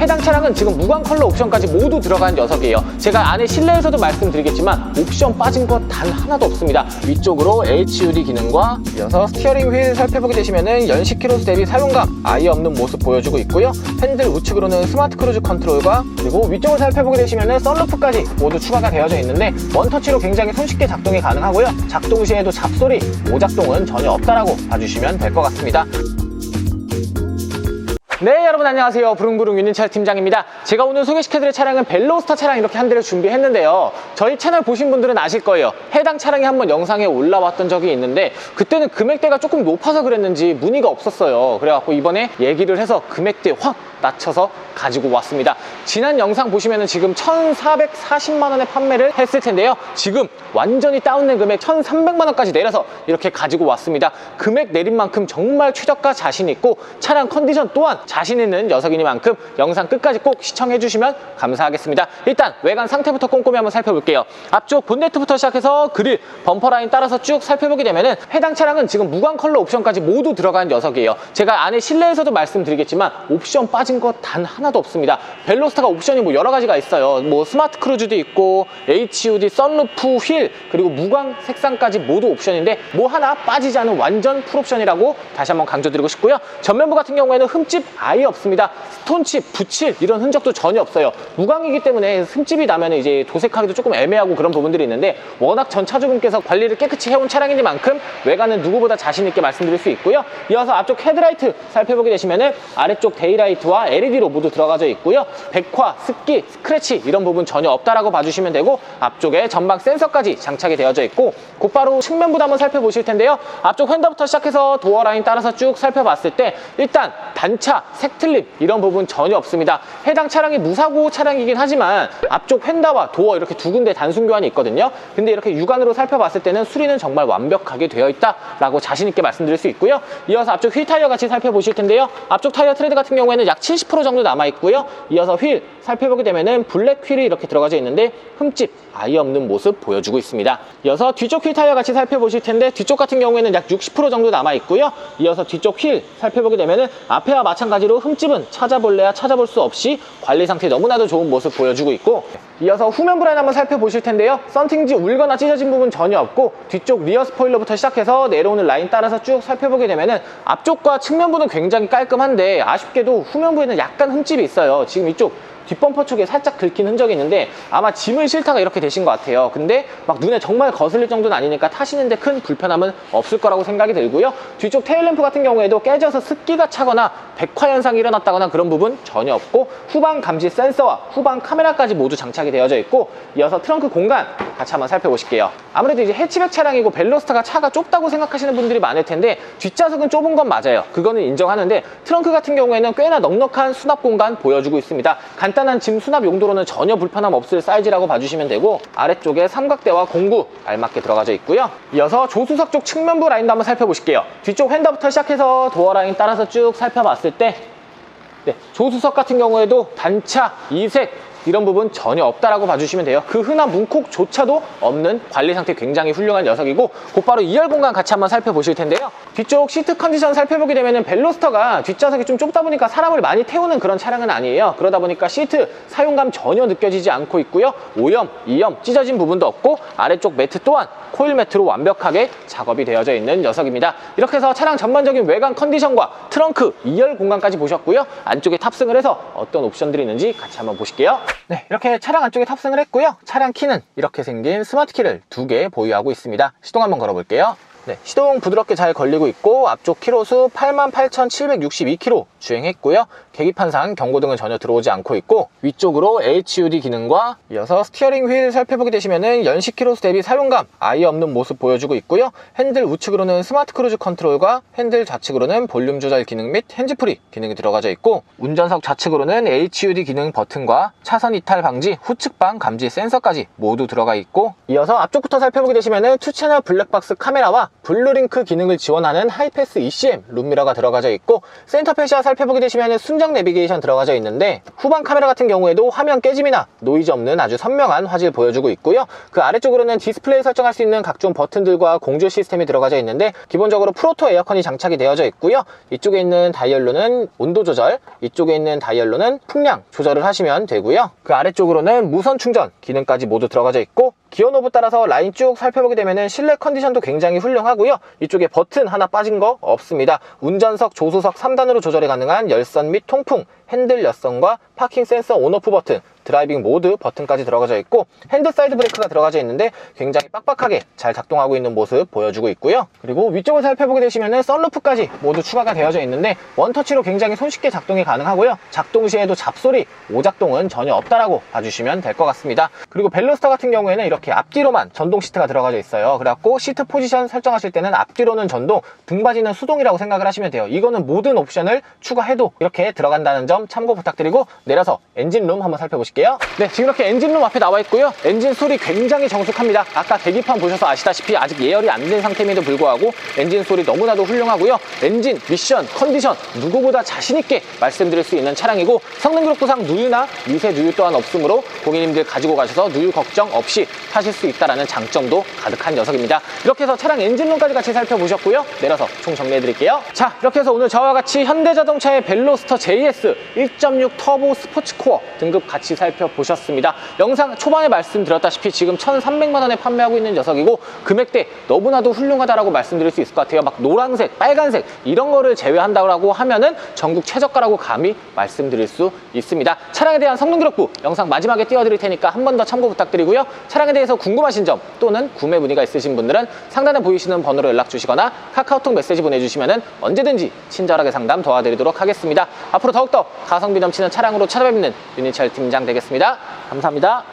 해당 차량은 지금 무광 컬러 옵션까지 모두 들어간 녀석이에요. 제가 안에 실내에서도 말씀드리겠지만 옵션 빠진 것 단 하나도 없습니다. 위쪽으로 HUD 기능과 이어서 스티어링 휠 살펴보게 되시면은 연식 키로수 대비 사용감 아예 없는 모습 보여주고 있고요. 핸들 우측으로는 스마트 크루즈 컨트롤과 그리고 위쪽을 살펴보게 되시면은 썬루프까지 모두 추가가 되어져 있는데 원터치로 굉장히 손쉽게 작동이 가능하고요. 작동 시에도 잡소리, 오작동은 전혀 없다라고 봐주시면 될 것 같습니다. 네 여러분 안녕하세요. 부릉부릉 윤인철 팀장입니다. 제가 오늘 소개시켜드릴 차량은 벨로스터 차량 이렇게 한 대를 준비했는데요. 저희 채널 보신 분들은 아실 거예요. 해당 차량이 한번 영상에 올라왔던 적이 있는데 그때는 금액대가 조금 높아서 그랬는지 문의가 없었어요. 그래갖고 이번에 얘기를 해서 금액대 확 낮춰서 가지고 왔습니다. 지난 영상 보시면은 지금 1440만 원에 판매를 했을 텐데요. 지금 완전히 다운된 금액 1300만 원까지 내려서 이렇게 가지고 왔습니다. 금액 내린 만큼 정말 최저가 자신 있고 차량 컨디션 또한 자신 있는 녀석이니만큼 영상 끝까지 꼭 시청해 주시면 감사하겠습니다. 일단 외관 상태부터 꼼꼼히 한번 살펴볼게요. 앞쪽 본네트부터 시작해서 그릴 범퍼 라인 따라서 쭉 살펴보게 되면은 해당 차량은 지금 무광 컬러 옵션까지 모두 들어간 녀석이에요. 제가 안에 실내에서도 말씀드리겠지만 옵션 빠진 것 단 하나도 없습니다. 벨로스타가 옵션이 뭐 여러 가지가 있어요. 뭐 스마트 크루즈도 있고 HUD 썬루프 휠 그리고 무광 색상까지 모두 옵션인데 뭐 하나 빠지지 않은 완전 풀옵션이라고 다시 한번 강조드리고 싶고요. 전면부 같은 경우에는 흠집 아예 없습니다. 스톤칩, 붓칠 이런 흔적도 전혀 없어요. 무광이기 때문에 흠집이 나면 이제 도색하기도 조금 애매하고 그런 부분들이 있는데 워낙 전 차주분께서 관리를 깨끗이 해온 차량이니만큼 외관은 누구보다 자신 있게 말씀드릴 수 있고요. 이어서 앞쪽 헤드라이트 살펴보게 되시면은 아래쪽 데이라이트와 LED로 모두 들어가져 있고요. 백화, 습기, 스크래치 이런 부분 전혀 없다라고 봐주시면 되고 앞쪽에 전방 센서까지 장착이 되어져 있고 곧바로 측면부도 한번 살펴보실 텐데요. 앞쪽 휀더부터 시작해서 도어 라인 따라서 쭉 살펴봤을 때 일단 단차, 색틀림 이런 부분 전혀 없습니다. 해당 차량이 무사고 차량이긴 하지만 앞쪽 휀다와 도어 이렇게 두 군데 단순 교환이 있거든요. 근데 이렇게 육안으로 살펴봤을 때는 수리는 정말 완벽하게 되어 있다 라고 자신 있게 말씀드릴 수 있고요. 이어서 앞쪽 휠 타이어 같이 살펴보실 텐데요. 앞쪽 타이어 트레드 같은 경우에는 약 70% 정도 남아 있고요. 이어서 휠 살펴보게 되면은 블랙 휠이 이렇게 들어가져 있는데 흠집 아예 없는 모습 보여주고 있습니다. 이어서 뒤쪽 휠 타이어 같이 살펴보실 텐데 뒤쪽 같은 경우에는 약 60% 정도 남아 있고요. 이어서 뒤쪽 휠 살펴보게 되면은 앞에와 마찬가지 로 흠집은 찾아볼래야 찾아볼 수 없이 관리 상태 너무나도 좋은 모습 보여주고 있고 이어서 후면 브라인 한번 살펴보실 텐데요. 썬팅지 울거나 찢어진 부분 전혀 없고 뒤쪽 리어 스포일러부터 시작해서 내려오는 라인 따라서 쭉 살펴보게 되면 은 앞쪽과 측면부는 굉장히 깔끔한데 아쉽게도 후면부에는 약간 흠집이 있어요. 지금 이쪽 뒷범퍼 쪽에 살짝 긁힌 흔적이 있는데 아마 짐을 실타가 이렇게 되신 것 같아요. 근데 막 눈에 정말 거슬릴 정도는 아니니까 타시는데 큰 불편함은 없을 거라고 생각이 들고요. 뒤쪽 테일램프 같은 경우에도 깨져서 습기가 차거나 백화 현상이 일어났다거나 그런 부분 전혀 없고 후방 감지 센서와 후방 카메라까지 모두 장착이 되어져 있고 이어서 트렁크 공간 같이 한번 살펴보실게요. 아무래도 이제 해치백 차량이고 벨로스타가 차가 좁다고 생각하시는 분들이 많을 텐데 뒷좌석은 좁은 건 맞아요. 그거는 인정하는데 트렁크 같은 경우에는 꽤나 넉넉한 수납 공간 보여주고 있습니다. 간단 한 짐 수납 용도로는 전혀 불편함 없을 사이즈라고 봐주시면 되고 아래쪽에 삼각대와 공구 알맞게 들어가져 있고요. 이어서 조수석 쪽 측면부 라인도 한번 살펴보실게요. 뒤쪽 휀더부터 시작해서 도어 라인 따라서 쭉 살펴봤을 때 네, 조수석 같은 경우에도 단차, 이색 이런 부분 전혀 없다라고 봐주시면 돼요. 그 흔한 문콕조차도 없는 관리 상태 굉장히 훌륭한 녀석이고 곧바로 2열 공간 같이 한번 살펴보실 텐데요. 뒤쪽 시트 컨디션 살펴보게 되면은 벨로스터가 뒷좌석이 좀 좁다 보니까 사람을 많이 태우는 그런 차량은 아니에요. 그러다 보니까 시트 사용감 전혀 느껴지지 않고 있고요. 오염, 이염, 찢어진 부분도 없고 아래쪽 매트 또한 코일 매트로 완벽하게 작업이 되어져 있는 녀석입니다. 이렇게 해서 차량 전반적인 외관 컨디션과 트렁크 2열 공간까지 보셨고요. 안쪽에 탑승을 해서 어떤 옵션들이 있는지 같이 한번 보실게요. 네, 이렇게 차량 안쪽에 탑승을 했고요. 차량 키는 이렇게 생긴 스마트 키를 두 개 보유하고 있습니다. 시동 한번 걸어볼게요. 네, 시동 부드럽게 잘 걸리고 있고 앞쪽 키로수 88,762km 주행했고요. 계기판상 경고 등은 전혀 들어오지 않고 있고 위쪽으로 HUD 기능과 이어서 스티어링 휠 살펴보게 되시면은 연식 키로수 대비 사용감 아예 없는 모습 보여주고 있고요. 핸들 우측으로는 스마트 크루즈 컨트롤과 핸들 좌측으로는 볼륨 조절 기능 및 핸즈프리 기능이 들어가져 있고 운전석 좌측으로는 HUD 기능 버튼과 차선 이탈 방지 후측방 감지 센서까지 모두 들어가 있고 이어서 앞쪽부터 살펴보게 되시면은 투채널 블랙박스 카메라와 블루링크 기능을 지원하는 하이패스 ECM 룸미러가 들어가져 있고 센터 페시아 살펴보게 되시면 순정 내비게이션 들어가져 있는데 후방 카메라 같은 경우에도 화면 깨짐이나 노이즈 없는 아주 선명한 화질 보여주고 있고요. 그 아래쪽으로는 디스플레이 설정할 수 있는 각종 버튼들과 공조 시스템이 들어가져 있는데 기본적으로 프로토 에어컨이 장착이 되어져 있고요. 이쪽에 있는 다이얼로는 온도 조절, 이쪽에 있는 다이얼로는 풍량 조절을 하시면 되고요. 그 아래쪽으로는 무선 충전 기능까지 모두 들어가져 있고 기어 노브 따라서 라인 쭉 살펴보게 되면 실내 컨디션도 굉장히 훌륭하고요. 이쪽에 버튼 하나 빠진 거 없습니다. 운전석, 조수석 3단으로 조절이 가능한 열선 및 통풍, 핸들 열선과 파킹 센서 온오프 버튼, 드라이빙 모드 버튼까지 들어가져 있고 핸드 사이드 브레이크가 들어가져 있는데 굉장히 빡빡하게 잘 작동하고 있는 모습 보여주고 있고요. 그리고 위쪽을 살펴보게 되시면 썬루프까지 모두 추가가 되어져 있는데 원터치로 굉장히 손쉽게 작동이 가능하고요. 작동 시에도 잡소리, 오작동은 전혀 없다라고 봐주시면 될 것 같습니다. 그리고 벨로스터 같은 경우에는 이렇게 앞뒤로만 전동 시트가 들어가져 있어요. 그래갖고 시트 포지션 설정하실 때는 앞뒤로는 전동, 등받이는 수동이라고 생각을 하시면 돼요. 이거는 모든 옵션을 추가해도 이렇게 들어간다는 점 참고 부탁드리고 내려서 엔진룸 한번 살펴보실게요. 네, 지금 이렇게 엔진룸 앞에 나와 있고요. 엔진 소리 굉장히 정숙합니다. 아까 계기판 보셔서 아시다시피 아직 예열이 안 된 상태임에도 불구하고 엔진 소리 너무나도 훌륭하고요. 엔진, 미션, 컨디션 누구보다 자신있게 말씀드릴 수 있는 차량이고 성능 기록부상 누유나 미세 누유 또한 없으므로 고객님들 가지고 가셔서 누유 걱정 없이 타실 수 있다는 장점도 가득한 녀석입니다. 이렇게 해서 차량 엔진룸까지 같이 살펴보셨고요. 내려서 총 정리해드릴게요. 자, 이렇게 해서 오늘 저와 같이 현대자동차의 벨로스터 JS 1.6 터보 스포츠 코어 등급 같이 살펴보셨습니다. 영상 초반에 말씀드렸다시피 지금 1,300만 원에 판매하고 있는 녀석이고 금액대 너무나도 훌륭하다라고 말씀드릴 수 있을 것 같아요. 막 노란색, 빨간색 이런 거를 제외한다고 하면은 전국 최저가라고 감히 말씀드릴 수 있습니다. 차량에 대한 성능 기록부 영상 마지막에 띄워드릴 테니까 한 번 더 참고 부탁드리고요. 차량에 대해서 궁금하신 점 또는 구매 문의가 있으신 분들은 상단에 보이시는 번호로 연락 주시거나 카카오톡 메시지 보내주시면 언제든지 친절하게 상담 도와드리도록 하겠습니다. 앞으로 더욱더 가성비 넘치는 차량으로 찾아뵙는 유니철 팀장 되겠습니다. 감사합니다.